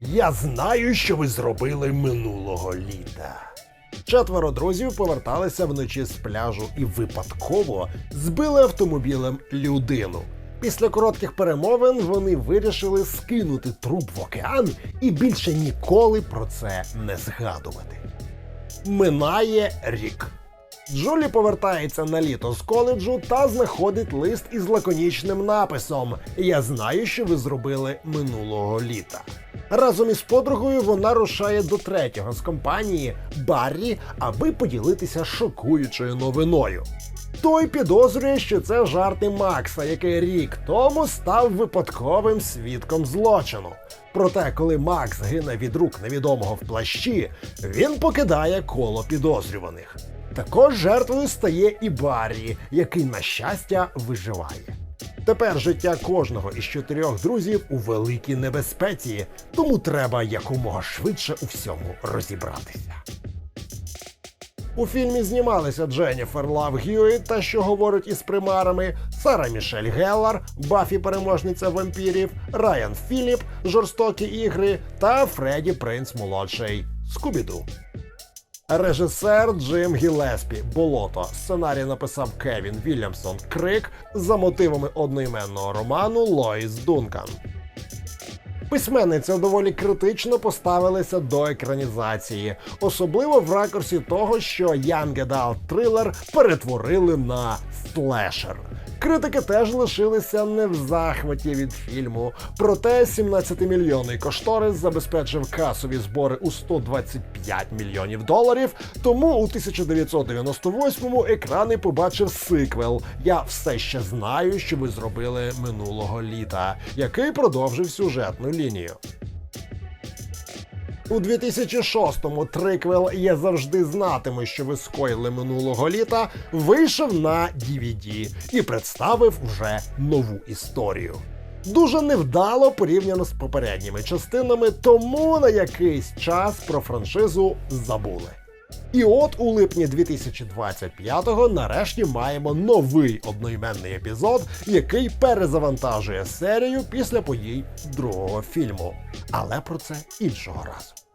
Я знаю, що ви зробили минулого літа. Четверо друзів поверталися вночі з пляжу і випадково збили автомобілем людину. Після коротких перемовин вони вирішили скинути труп в океан і більше ніколи про це не згадувати. Минає рік. Джулі повертається на літо з коледжу та знаходить лист із лаконічним написом Я знаю, що ви зробили минулого літа. Разом із подругою вона рушає до третього з компанії Баррі, аби поділитися шокуючою новиною. Той підозрює, що це жарти Макса, який рік тому став випадковим свідком злочину. Проте, коли Макс гине від рук невідомого в плащі, він покидає коло підозрюваних. Також жертвою стає і Баррі, який, на щастя, виживає. Тепер життя кожного із чотирьох друзів у великій небезпеці, тому треба якомога швидше у всьому розібратися. У фільмі знімалися Дженніфер Лав Гьюіт та що говорить із примарами, Сара Мішель Геллар, Бафі переможниця вампірів, Райан Філіп, Жорстокі ігри та Фредді Принц молодший Скубіду. Режисер Джим Гілеспі Болото. Сценарій написав Кевін Вільямсон Крик за мотивами одноіменного роману Лоїс Дункан. Письменниця доволі критично поставилися до екранізації, особливо в ракурсі того, що Young Adult трилер перетворили на слешер. Критики теж лишилися не в захваті від фільму. Проте 17-мільйонний кошторис забезпечив касові збори у 125 мільйонів доларів. Тому у 1998-му екрани побачив сиквел Я все ще знаю, що ви зробили минулого літа, який продовжив сюжетну лінію. У 2006-му триквел Я завжди знатиму, що ви скоїли минулого літа, вийшов на DVD і представив вже нову історію. Дуже невдало порівняно з попередніми частинами, тому на якийсь час про франшизу забули. І от у липні 2025-го нарешті маємо новий одноіменний епізод, який перезавантажує серію після подій другого фільму. Але про це іншого разу.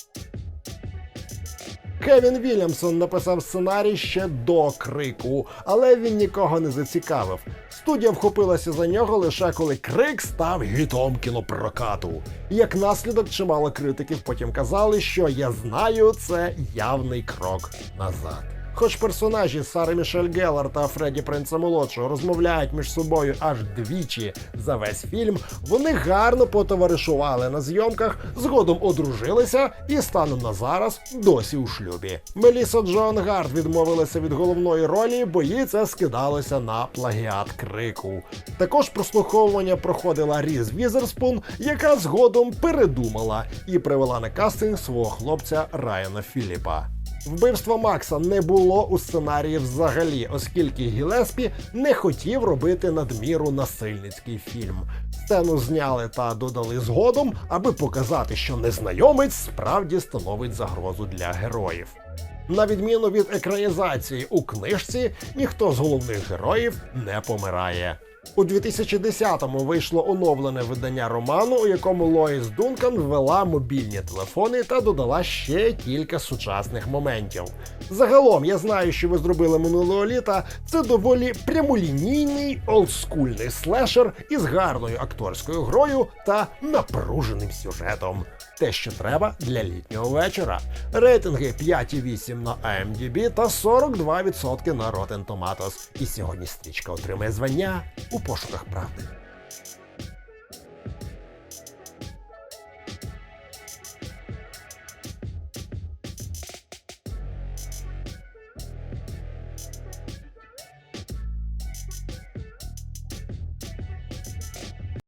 Кевін Вільямсон написав сценарій ще до крику, але він нікого не зацікавив. Студія вхопилася за нього лише коли крик став гітом кінопрокату. Як наслідок, чимало критиків потім казали, що я знаю, це явний крок назад. Хоч персонажі Сари Мішель Геллар та Фредді Принца Молодшого розмовляють між собою аж двічі за весь фільм, вони гарно потоваришували на зйомках, згодом одружилися і станом на зараз досі у шлюбі. Меліса Джон Гард відмовилася від головної ролі, бо їй це скидалося на плагіат крику. Також прослуховування проходила Різ Візерспун, яка згодом передумала і привела на кастинг свого хлопця Райана Філіпа. Вбивство Макса не було у сценарії взагалі, оскільки Гілеспі не хотів робити надміру насильницький фільм. Сцену зняли та додали згодом, аби показати, що незнайомець справді становить загрозу для героїв. На відміну від екранізації у книжці, ніхто з головних героїв не помирає. У 2010-му вийшло оновлене видання роману, у якому Лоїс Дункан ввела мобільні телефони та додала ще кілька сучасних моментів. Загалом, я знаю, що ви зробили минулого літа. Це доволі прямолінійний олдскульний слешер із гарною акторською грою та напруженим сюжетом. Те, що треба для літнього вечора. Рейтинги 5,8 на IMDb та 42% на Rotten Tomatoes. І сьогодні стрічка отримає звання у пошуках правди.